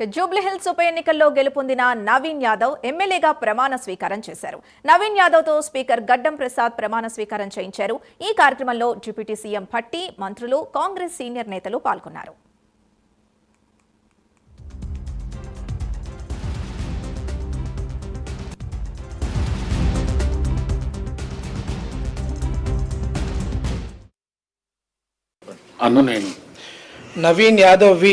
జూబ్లీహిల్స్ ఉప ఎన్నికల్లో గెలుపొందిన నవీన్ యాదవ్ ఎమ్మెల్యేగా ప్రమాణ స్వీకారం చేశారు. నవీన్ యాదవ్తో స్పీకర్ గడ్డం ప్రసాద్ ప్రమాణ స్వీకారం చేయించారు. ఈ కార్యక్రమంలో డిప్యూటీ సీఎం భట్టి మంత్రులు కాంగ్రెస్ సీనియర్ నేతలు పాల్గొన్నారు. అన్ను నేను. నవీన్ యాదవ్ వి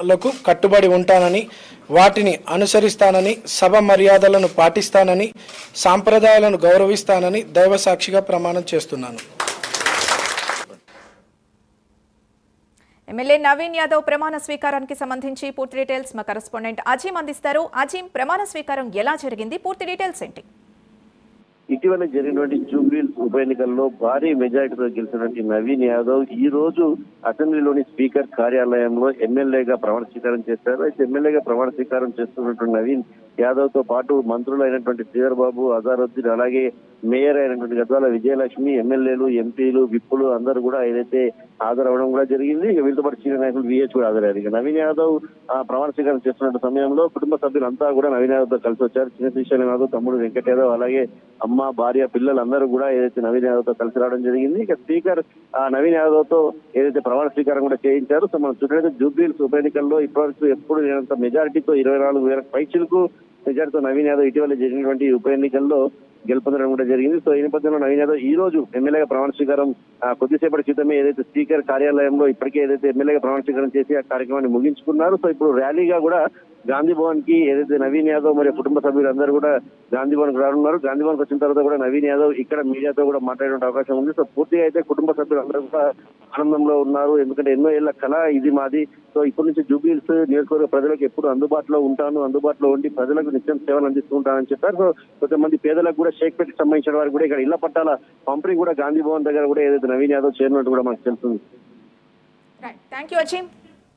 నియమాలకు కట్టుబడి ఉంటానని వాటిని అనుసరిస్తానని సభ మర్యాదలను పాటిస్తానని సాంప్రదాయాలను గౌరవిస్తానని దైవసాక్షిగా ప్రమాణం చేస్తున్నాను. ఎమ్మెల్యే నవీన్ యాదవ్ ప్రమాణ స్వీకారానికి సంబంధించి పూర్తి డీటెయిల్స్ మా కరెస్పాండెంట్ అజీం అందిస్తారు. అజీం ప్రమాణ స్వీకారం ఎలా జరిగింది? పూర్తి డీటెయిల్స్ ఏంటి? ఇటీవల జరిగినటువంటి జూబ్లీహిల్స్ ఉప ఎన్నికల్లో భారీ మెజారిటీతో గెలిచినటువంటి నవీన్ యాదవ్ ఈ రోజు అసెంబ్లీలోని స్పీకర్ కార్యాలయంలో ఎమ్మెల్యేగా ప్రమాణ స్వీకారం చేశారు. అయితే ఎమ్మెల్యేగా ప్రమాణ స్వీకారం చేస్తున్నటువంటి నవీన్ యాదవ్తో పాటు మంత్రులు అయినటువంటి శ్రీధర్ బాబు అజారుద్దీన్ అలాగే మేయర్ అయినటువంటి గద్వాల విజయలక్ష్మి ఎమ్మెల్యేలు ఎంపీలు విప్పులు అందరూ కూడా ఏదైతే హాజరవడం కూడా జరిగింది. ఇక వీళ్ళతో పాటు సీనియర్ నాయకులు విహెచ్ కూడా హాజరయ్యారు. ఇక నవీన్ యాదవ్ ఆ, ప్రమాణ స్వీకారం చేస్తున్న సమయంలో కుటుంబ సభ్యులంతా కూడా నవీన్ యాదవ్తో కలిసి వచ్చారు. చిన్న శ్రీశైలం యాదవ్ తమ్ముడు వెంకట్ యాదవ్ అలాగే అమ్మ భార్య పిల్లలందరూ కూడా ఏదైతే నవీన్ యాదవ్తో కలిసి రావడం జరిగింది. ఇక స్పీకర్ ఆ, నవీన్ యాదవ్తో ఏదైతే ప్రమాణ స్వీకారం కూడా చేయించారు. సో మనం చూడలేదు జూబ్లీస్ ఉప ఎన్నికల్లో ఇప్పటివరకు ఎప్పుడు లేనంత మెజారిటీతో ఇరవై నాలుగు వేల పైచులకు మెజారిటీతో నవీన్ యాదవ్ ఇటీవల జరిగినటువంటి ఉప ఎన్నికల్లో గెలుపొందడం కూడా జరిగింది. సో ఈ నేపథ్యంలో నవీన్ యాదవ్ ఈ రోజు ఎమ్మెల్యేగా ప్రమాణ స్వీకారం కొద్దిసేపటి క్రితమే ఏదైతే స్పీకర్ కార్యాలయంలో ఇప్పటికే ఏదైతే ఎమ్మెల్యేగా ప్రమాణ స్వీకారం చేసి ఆ కార్యక్రమాన్ని ముగించుకున్నారు. సో ఇప్పుడు ర్యాలీగా కూడా గాంధీ భవన్కి ఏదైతే నవీన్ యాదవ్ మరియు కుటుంబ సభ్యులందరూ కూడా గాంధీ భవన్కు రానున్నారు. గాంధీ భవన్ వచ్చిన తర్వాత కూడా నవీన్ యాదవ్ ఇక్కడ మీడియాతో కూడా మాట్లాడే అవకాశం ఉంది. సో పూర్తిగా అయితే కుటుంబ సభ్యులందరూ కూడా ఆనందంలో ఉన్నారు. ఎందుకంటే ఎన్నో ఏళ్ళ కళ ఇది మాది. సో ఇప్పటి నుంచి జూబిల్స్ నియోజకవర్గ ప్రజలకు ఎప్పుడు అందుబాటులో ఉంటాను. అందుబాటులో ఉండి ప్రజలకు నిత్యం సేవలు అందిస్తూ ఉంటానని చెప్పారు. సో కొంతమంది పేదలకు కూడా షేక్పేటకి సంబంధించిన వారికి కూడా ఇక్కడ ఇళ్ళ పట్టాల పంపిణీ కూడా గాంధీ భవన్ దగ్గర కూడా ఏదైతే నవీన్ యాదవ్ చేరినట్టు కూడా మనకు తెలుస్తుంది. Thank you